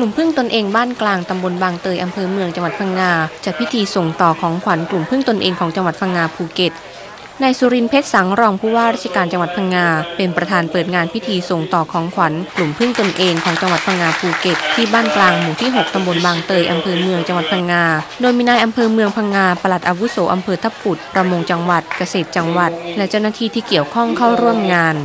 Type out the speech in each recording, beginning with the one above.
กลุ่มพึ่งตนเองบ้านกลางตำบลบางเตยอำเภอเมืองจังหวัดพังงาจัดพิธีส่งต่อของขวัญกลุ่มพึ่งตนเองของจังหวัดพังงาภูเก็ตนายสุรินเพชรสังรองผู้ว่าราชการจังหวัดพังงา เป็นประธานเปิดงานพิธีส่งต่อของขวัญกลุ่มพึ่งตนเองของจังหวัดพังงาภูเก็ตที่บ้านกลางหมู่ที่ 6 ตำบลบางเตยอำเภอเมืองจังหวัดพังงา โดยมีนายอำเภอเมืองพังงาปลัดอาวุโสอำเภอทับปุดประมงจังหวัดเกษตรจังหวัด และเจ้าหน้าที่ที่เกี่ยวข้องเข้าร่วมงาน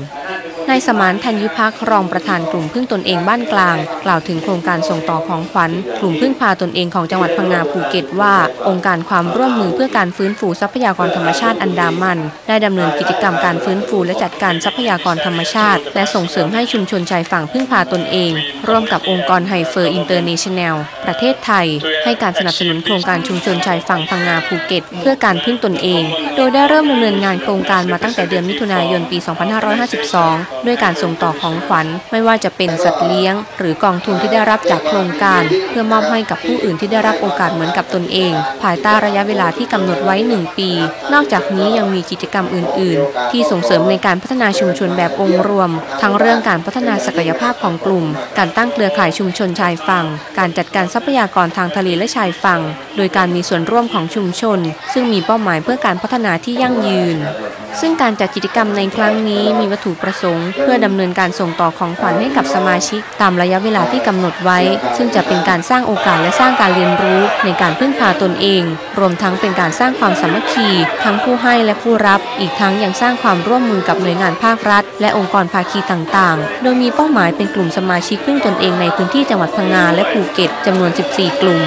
นายสมานธัญยุพักรองประธานกลุ่มพึ่งตนเองบ้านกลาง กล่าวถึงโครงการส่งต่อของขวัญกลุ่มพึ่งพาตนเองของจังหวัดพังงาภูเก็ตว่า องค์การความร่วมมือเพื่อการฟื้นฟูทรัพยากรธรรมชาติอันดามัน ได้ดำเนินกิจกรรมการฟื้นฟูและจัดการทรัพยากรธรรมชาติ และส่งเสริมให้ชุมชนชายฝั่งพึ่งพาตนเอง ร่วมกับองค์กรไฮเฟอร์อินเตอร์เนชั่นแนลประเทศไทย ให้การสนับสนุนโครงการชุมชนชายฝั่งพังงาภูเก็ต เพื่อการพึ่งตนเอง โดยได้เริ่มดำเนินงานโครงการมาตั้งแต่เดือนมิถุนายนปี 2552ด้วยการส่งต่อของขวัญไม่ว่าจะเป็นสัตว์เลี้ยง หรือกองทุนที่ได้รับจากโครงการ เพื่อมอบให้กับผู้อื่นที่ได้รับโอกาสเหมือนกับตนเอง ภายใต้ระยะเวลาที่กำหนดไว้ 1 ปี นอกจากนี้ยังมีกิจกรรมอื่น ๆ ที่ส่งเสริมในการพัฒนาชุมชนแบบองค์รวม ทั้งเรื่องการพัฒนาศักยภาพของกลุ่ม การตั้งเครือข่ายชุมชนชายฝั่ง การจัดการทรัพยากรทางทะเลและชายฝั่ง โดยการมีส่วนร่วมของชุมชน ซึ่งมีเป้าหมายเพื่อการพัฒนาที่ยั่งยืน ซึ่งการจัดกิจกรรมในครั้งนี้มีวัตถุประสงค์ เพื่อดำเนินการส่งต่อของขวัญให้กับสมาชิก ตามระยะเวลาที่กำหนดไว้ ซึ่งจะเป็นการสร้างโอกาสและสร้างการเรียนรู้ในการพึ่งพาตนเอง รวมทั้งเป็นการสร้างความสามัคคี ทั้งผู้ให้และผู้รับ อีกทั้งยังสร้างความร่วมมือกับหน่วยงานภาครัฐ และองค์กรภาคีต่างๆ โดยมีเป้าหมายเป็นกลุ่มสมาชิกพึ่งตนเองในพื้นที่จังหวัดพังงาและภูเก็ตจำนวน 14 กลุ่ม